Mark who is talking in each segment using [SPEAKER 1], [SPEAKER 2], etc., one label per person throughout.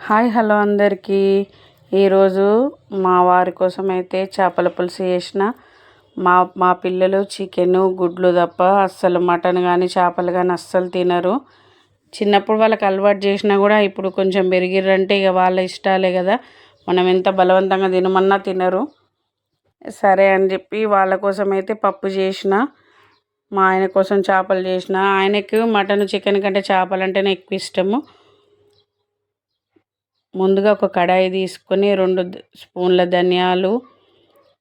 [SPEAKER 1] Hi hello అందరికీ. ఈరోజు మా వారి కోసం అయితే చేపల పులుసు చేసిన మా మా పిల్లలు చికెను గుడ్లు తప్ప అస్సలు మటన్ కానీ చేపలు కానీ అస్సలు తినరు. చిన్నప్పుడు వాళ్ళకి అలవాటు చేసినా కూడా ఇప్పుడు కొంచెం పెరిగిర్రంటే ఇక వాళ్ళ ఇష్టాలే కదా. మనం ఎంత బలవంతంగా తినమన్నా తినరు. సరే అని చెప్పి వాళ్ళ కోసం అయితే పప్పు చేసిన. మా ఆయన కోసం చేపలు చేసిన. ఆయనకు మటన్ చికెన్ కంటే చేపలు అంటేనే ఎక్కువ ఇష్టము. ముందుగా ఒక కడాయి తీసుకొని రెండు స్పూన్ల ధనియాలు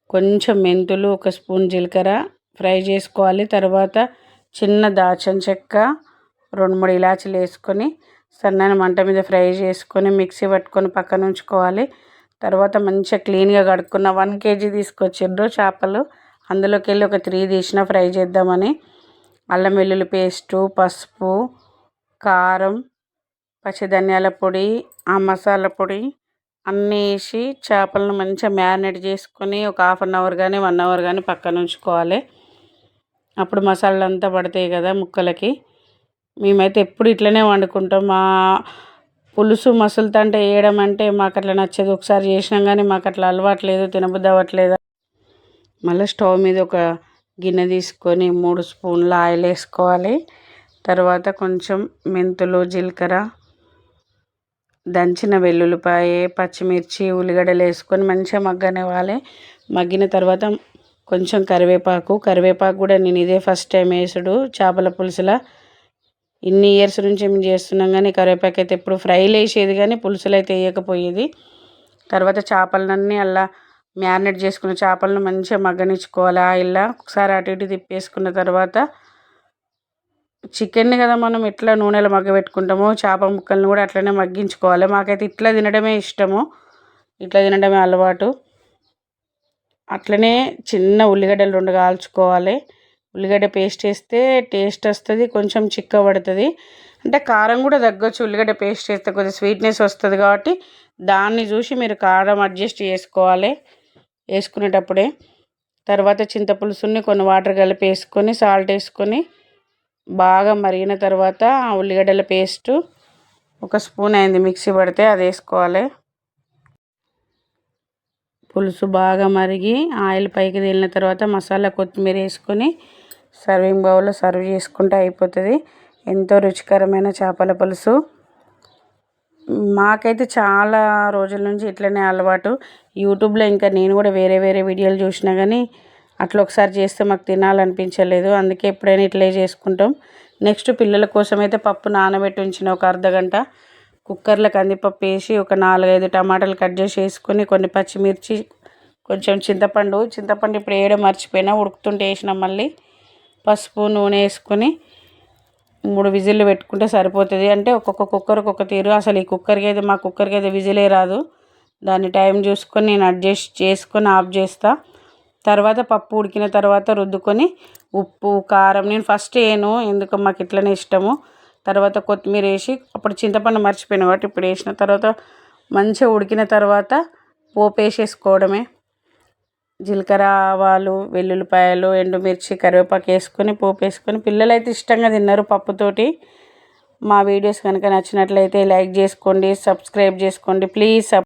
[SPEAKER 1] కొంచెం మెంతులు ఒక స్పూన్ జీలకర్ర ఫ్రై చేసుకోవాలి. తర్వాత చిన్న దాచిన చెక్క రెండు మూడు ఇలాచీలు వేసుకొని సన్నని మంట మీద ఫ్రై చేసుకొని మిక్సీ పట్టుకొని పక్కన ఉంచుకోవాలి. తర్వాత మంచిగా క్లీన్గా కడుక్కున్న వన్ కేజీ తీసుకొచ్చిండ్రు చేపలు. అందులోకి వెళ్ళి ఒక త్రీ తీసిన ఫ్రై చేద్దామని. అల్లం వెల్లుల్లి పేస్టు పసుపు కారం పచ్చి ధనియాల పొడి ఆ మసాలా పొడి అన్నీ వేసి చేపలను మంచిగా మ్యారినేట్ చేసుకొని ఒక హాఫ్ అన్ అవర్ కానీ వన్ అవర్ కానీ పక్కన ఉంచుకోవాలి. అప్పుడు మసాలాలు అంతా పడతాయి కదా ముక్కలకి. మేమైతే ఎప్పుడు ఇట్లనే వండుకుంటాం. మా పులుసు మసులుతంటే వేయడం అంటే మాకు అట్లా నచ్చదు. ఒకసారి చేసినాం కానీ మాకు అట్లా అలవాట్లేదు తినబుద్ధి అవ్వట్లేదు. మళ్ళీ స్టవ్ మీద ఒక గిన్నె తీసుకొని మూడు స్పూన్ల ఆయిల్ వేసుకోవాలి. తర్వాత కొంచెం మెంతులు జీలకర్ర దంచిన వెల్లుల్లిపాయ పచ్చిమిర్చి ఉల్లిగడ్డలు వేసుకొని మంచిగా మగ్గనివ్వాలి మగ్గిన తర్వాత కొంచెం కరివేపాకు. కరివేపాకు కూడా నేను ఇదే ఫస్ట్ టైం వేసుడు. చేపల పులుసులా. ఇన్ని ఇయర్స్ నుంచి మేము చేస్తున్నాం కానీ కరివేపాకు అయితే ఎప్పుడు ఫ్రైలు వేసేది కానీ పులుసులు అయితే వేయకపోయేది. తర్వాత చేపలన్నీ అలా మ్యారినేట్ చేసుకున్న చేపలను మంచిగా మగ్గనిచ్చుకోవాలి. ఆయిల్లో ఒకసారి అటు ఇటు తిప్పేసుకున్న తర్వాత చికెన్ని కదా మనం ఎట్లా నూనెలో మగ్గబెట్టుకుంటామో చేప ముక్కలను కూడా అట్లనే మగ్గించుకోవాలి. మాకైతే ఇట్లా తినడమే ఇష్టము. ఇట్లా తినడమే అలవాటు. అట్లనే చిన్న ఉల్లిగడ్డలు రెండు కాల్చుకోవాలి. ఉల్లిగడ్డ పేస్ట్ వేస్తే టేస్ట్ వస్తుంది కొంచెం చిక్క పడుతుంది అంటే కారం కూడా తగ్గొచ్చు ఉల్లిగడ్డ పేస్ట్ వేస్తే కొద్దిగా స్వీట్నెస్ వస్తుంది కాబట్టి దాన్ని చూసి మీరు కారం అడ్జస్ట్ చేసుకోవాలి. వేసుకునేటప్పుడే. తర్వాత చింతపులుసుని కొన్ని వాటర్ కలిపి వేసుకొని సాల్ట్ వేసుకొని బాగా మరిగిన తర్వాత ఉల్లిగడ్డల పేస్టు ఒక స్పూన్ అయింది మిక్సీ పడితే అది వేసుకోవాలి. పులుసు బాగా మరిగి ఆయిల్ పైకి తేలిన తర్వాత మసాలా కొత్తిమీర వేసుకొని సర్వింగ్ బౌల్లో సర్వ్ చేసుకుంటే అయిపోతుంది. ఎంతో రుచికరమైన చేపల పులుసు. మాకైతే చాలా రోజుల నుంచి ఇట్లనే అలవాటు. యూట్యూబ్లో ఇంకా నేను కూడా వేరే వేరే వీడియోలు చూసినా కానీ అట్లా ఒకసారి చేస్తే మాకు తినాలనిపించలేదు. అందుకే ఎప్పుడైనా ఇట్లే చేసుకుంటాం. నెక్స్ట్ పిల్లల కోసం అయితే పప్పు నానబెట్టి ఉంచిన ఒక అర్ధగంట కుక్కర్లో కందిపప్పు వేసి ఒక నాలుగైదు టమాటాలు కట్ చేసి వేసుకొని కొన్ని పచ్చిమిర్చి కొంచెం చింతపండు. చింతపండు ఇప్పుడు వేయడం మర్చిపోయినా ఉడుకుతుంటే వేసినాం మళ్ళీ. పసుపు నూనె వేసుకొని మూడు విజిల్లు పెట్టుకుంటే సరిపోతుంది. అంటే ఒక్కొక్క కుక్కర్ ఒక్కొక్క తీరు. అసలు ఈ కుక్కర్కి అయితే మా కుక్కర్కి అయితే విజిలే రాదు. దాన్ని టైం చూసుకొని నేను అడ్జస్ట్ చేసుకొని ఆఫ్ చేస్తాను తర్వాత పప్పు ఉడికిన తర్వాత రుద్దుకొని ఉప్పు కారం నేను ఫస్ట్ వేయను. ఎందుకు? మాకు ఇట్లనే ఇష్టము. తర్వాత కొత్తిమీర వేసి అప్పుడు చింతపండు మర్చిపోయిన కాబట్టి ఇప్పుడు వేసిన. తర్వాత మంచిగా ఉడికిన తర్వాత పోపు వేసేసుకోవడమే. జీలకర్ర ఆవాలు వెల్లుల్లిపాయలు ఎండుమిర్చి కరివేపాకు వేసుకొని పోపు వేసుకొని పిల్లలు అయితే ఇష్టంగా తిన్నారు పప్పుతోటి మా వీడియోస్ కనుక నచ్చినట్లయితే లైక్ చేసుకోండి సబ్స్క్రైబ్ చేసుకోండి. ప్లీజ్